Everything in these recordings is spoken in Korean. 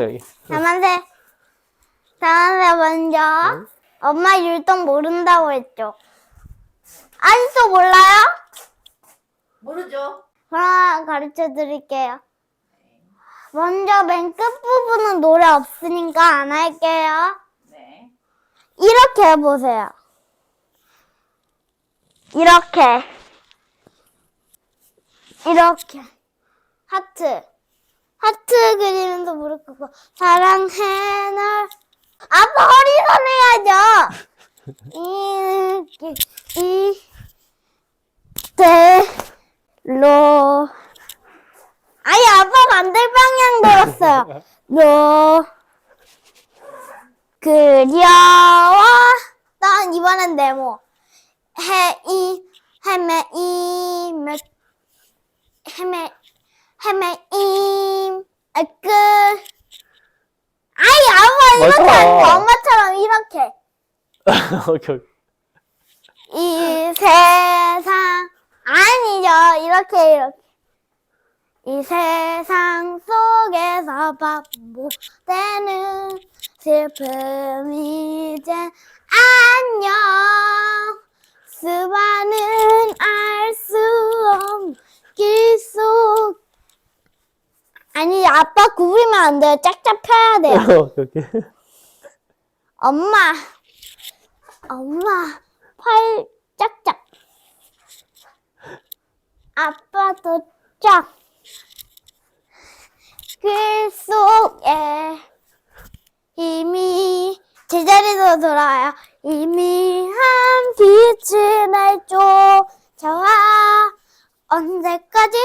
어, 여기. 자만세. 자만세 먼저. 엄마 율동 모른다고 했죠. 아직도 몰라요? 모르죠? 그럼 가르쳐 드릴게요. 먼저 맨 끝 부분은 노래 없으니까 안 할게요. 네. 이렇게 해보세요. 이렇게. 이렇게. 하트. 하트 그리면서 무릎 꿇고, 사랑해, 널. 아빠 허리선 해야죠! 이렇게, 이, 대, 로. 아니, 아빠 반대 방향 들었어요. 로. 그려워. 난 이번엔 네모. 해이, 헤메이, 몇, 헤메, 헤메임, 아, 끝. 아이, 아빠 이렇게 맞아. 아니고 엄마처럼 이렇게. 오케이, 오케이. 이 세상, 아니죠. 이렇게, 이렇게. 이 세상 속에서 반복되는 슬픔이 이제 안녕 수많은 알수 안 돼요 짝짝 펴야 돼요 오케이, 오케이. 엄마. 엄마. 팔 짝짝 아빠도 짝글 속에 이미 제자리로 돌아와요. 이미 한 빛이 날 쫓아와. 언제까지라도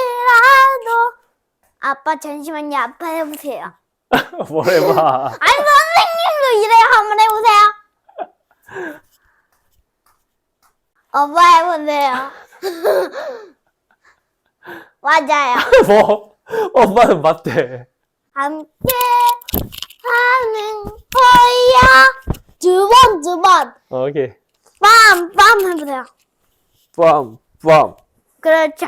아빠 잠시만요 아빠 해보세요 뭘 해봐. 아니 선생님도 이래요 한번 해보세요 엄마 해보세요 맞아요 뭐? 엄마는 맞대. 함께 하는 거야 두 번 두 번 어, 오케이. 빰 빰 해보세요 빰, 빰. 그렇죠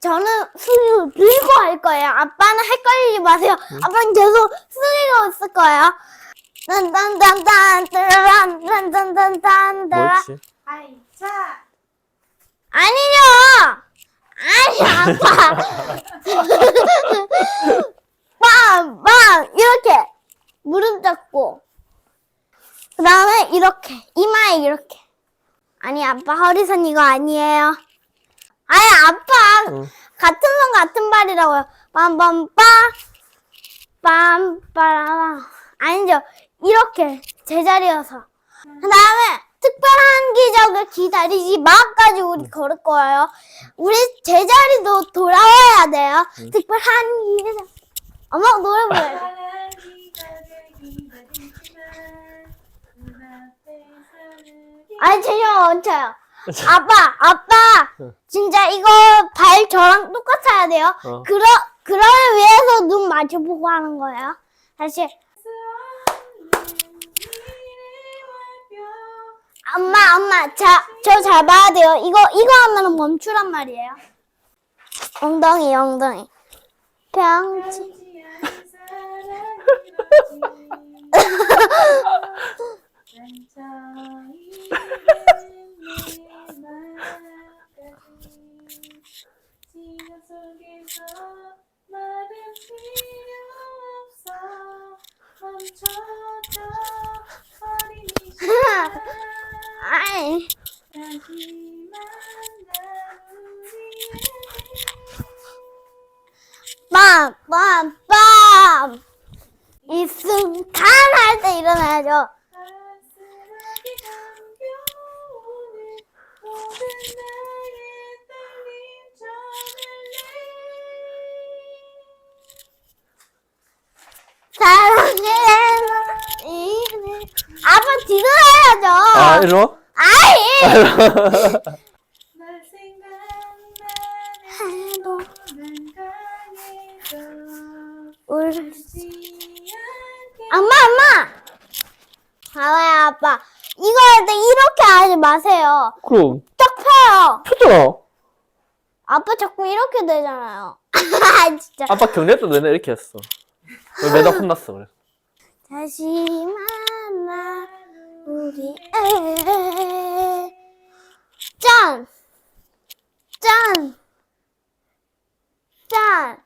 저는 수익을 들고 할 거예요 아빠는 헷갈리지 마세요 아빠는 계속 수익을 있을 거예요 딴딴딴딴 따란 딴딴 딴딴 따란 뭐였지? 아이차. 아니요 아니 아빠 빵 빵 이렇게 무릎 잡고 그 다음에 이렇게 이마에 이렇게 아니 아빠 허리선 이거 아니에요 아니 아빠. 응. 같은 손 같은 발이라고요. 빰빰빰 빰빠라 아니죠. 이렇게 제자리여서. 그 다음에 특별한 기적을 기다리지 마까지 우리 걸을 거예요. 우리 제자리도 돌아와야 돼요. 특별한 기적. 엄마 노래 불러요 아니 제가 얹혀요 아빠 아빠! 응. 진짜 이거 발 저랑 똑같아야 돼요? 어. 그러 그러기 위해서 눈 마주보고 하는 거예요? 다시 엄마 엄마 자저 잘 봐야 돼요. 이거 이거 하면은 멈추란 말이에요. 엉덩이 엉덩이. 병치 속에서 말은 필요 없어. 멈춰줘 어린 이 시간. 하지만 난 우리의 빰빰 빰 이 순간 할 때 일어나야죠. 가슴하게 감겨오는 모든 나 사랑해 아빠 뒤로 해야죠. 아, 이리로? 아이! 날 생각나는 해도 난 강해져 울지 울지 않게 엄마 엄마! 봐봐요 아빠. 이거 할 때 이렇게 하지 마세요. 그럼, 딱 펴요. 펴잖아. 아빠 자꾸 이렇게 되잖아요. 아 진짜. 아빠 경례 때 내내 이렇게 했어. 왜 매달 혼났어, 그래. 다시 만나 우리 짠! 짠! 짠!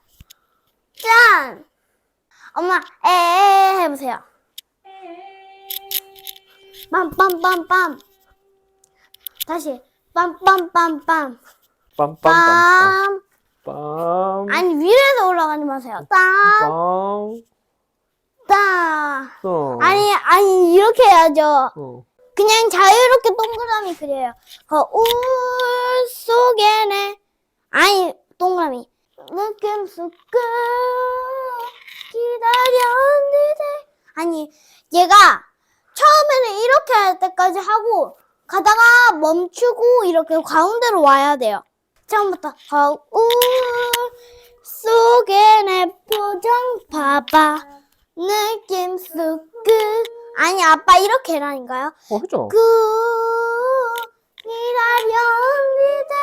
짠! 엄마 에 해보세요 빰빰빰빰 다시 빰빰빰빰 빰빰빰빰. 빰 빰. 아니 위에서 올라가지 마세요 빰 빰. 빰 어. 아니 아니 이렇게 해야죠 어. 그냥 자유롭게 동그라미 그려요. 거울 속에네. 아니, 동그라미. 느낌 속끝 기다렸는데. 아니, 얘가 처음에는 이렇게 할 때까지 하고, 가다가 멈추고, 이렇게 가운데로 와야 돼요. 처음부터, 거울 속에 내 표정 봐봐. 느낌 속끝 아니, 아빠 이렇게 해라니까요. 어, 했잖아. 그 기다렸는데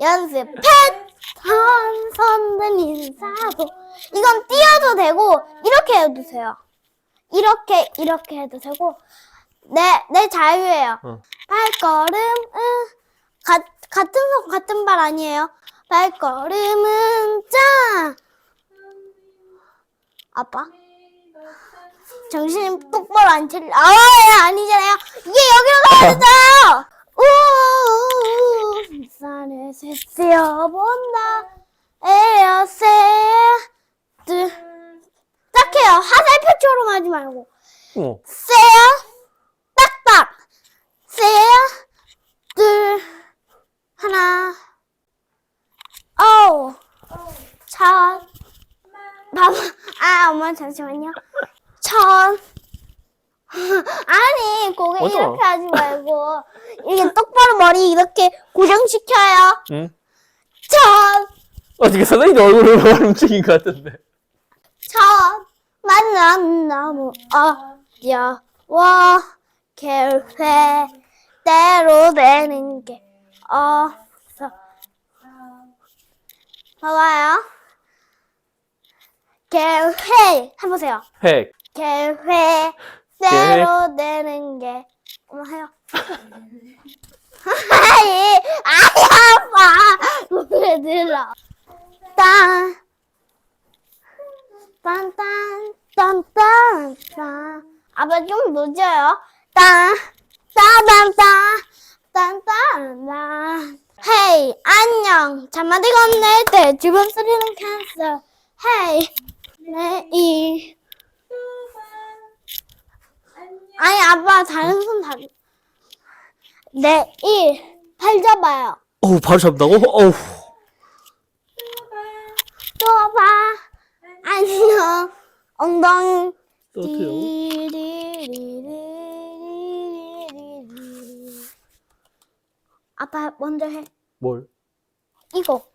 연습 패턴 선들 인사도 이건 띄어도 되고 이렇게 해도 돼요 이렇게 이렇게 해도 되고 내 내 자유예요 응. 발걸음 은 가, 같은 손 같은 발 아니에요 발걸음은 짠 아빠 정신 똑바로 안 차려. 아, 예, 아니잖아요. 이게 여기로 가야 되잖아요. 우, 산을 세어본다. 에어세, 드. 딱해요. 화살표처럼 하지 말고. 어. 세요, 딱딱. 세요, 둘, 하나. 어우, 첫. 봐봐. 아, 엄마 잠시만요. 천. 아니, 고개 맞아. 이렇게 하지 말고, 이렇게 똑바로 머리 이렇게 고정시켜요. 응. 천, 어, 지금 선생님 얼굴을 뭘 움직인 것 같은데. 천, 만남 너무 어려워. 계획대로 되는 게 없어. 봐봐요. 계획, 해보세요. 핵. 계획대로 되는 게 엄마 해요. 아이, 아이 아빠 노래 들어. 딴, 딴딴, 딴딴, 딴. 아빠 좀 늦어요. 딴, 따단딴, 딴딴, 딴. 헤이, 안녕. 잠만 들고 낼때 주변 소리는 캔슬. 헤이, 내일. 아니 아빠 다른 손 다리 내일 팔 잡아요 어우, 바로 잡는다고? 어우. 또봐 안녕 엉덩이 어때요? 띠리리리리리리리리. 아빠 먼저 해 뭘? 이거.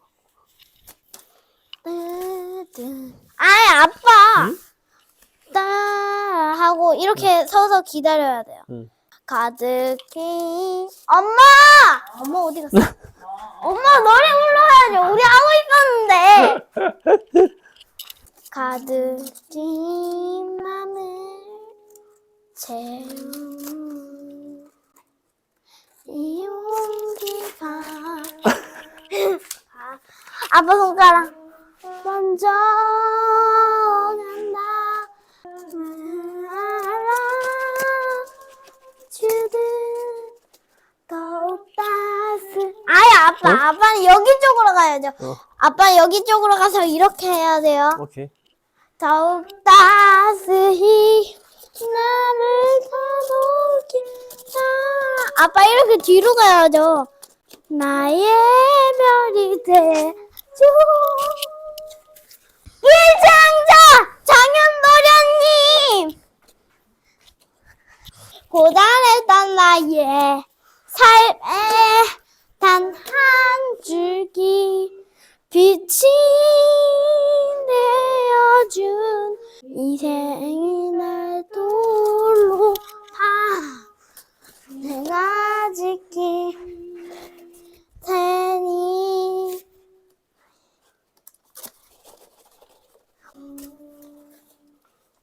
아이 아빠. 응? 따 하고 이렇게 서서 기다려야 돼요. 응. 가득히. 엄마! 엄마 어디 갔어? 엄마 노래 불러야죠 우리 하고 있었는데. 가득히 맘을 채운 이 온기가 아, 아빠 손가락 먼저 간다 알아주듯 더욱 따스. 아예 아빠 어? 아빠는 여기 쪽으로 가야죠. 어. 아빠 여기 쪽으로 가서 이렇게 해야 돼요. 오케이. 더욱 따스히 나를 나. 아빠 이렇게 뒤로 가야죠. 나의 별이 돼줘 일장자 장현도련님! 고단했던 나의 삶에 단 한 줄기 빛이 되어준 인생이 날 돌로 봐 내가 지킬 테니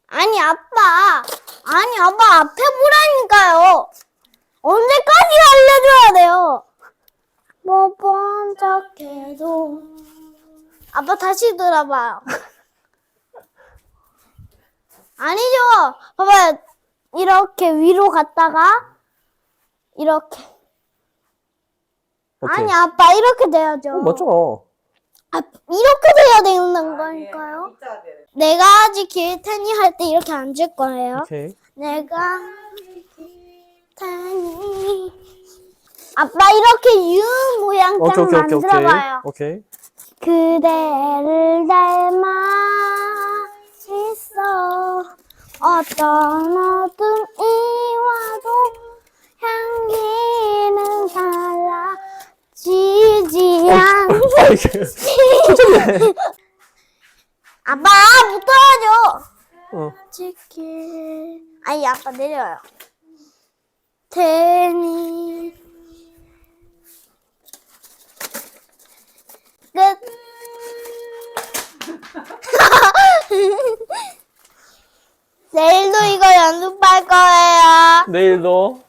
아니 아빠. 아니 아빠 앞에 보라니까요. 언제까지 알려줘야 돼요? 못 본 척해도. 아빠 다시 들어봐요 아니죠. 봐봐요 이렇게 위로 갔다가 이렇게. 오케이. 아니 아빠 이렇게 돼야죠. 어, 맞잖 아. 아, 이렇게 돼야 되는 거니까요 진짜 돼. 내가 아직 길 테니 할 때 이렇게 앉을 거예요 오케이. 내가 테니 아빠 이렇게 유 모양장 오케이, 오케이, 오케이, 오케이. 만들어봐요 오케이. 그대를 닮아 있어 어떤 어둠 아, 이게. 아빠 못 떨어져 어. 지킬 아니 아빠 내려요 테니 끝 내일도 이거 연습할 거예요 내일도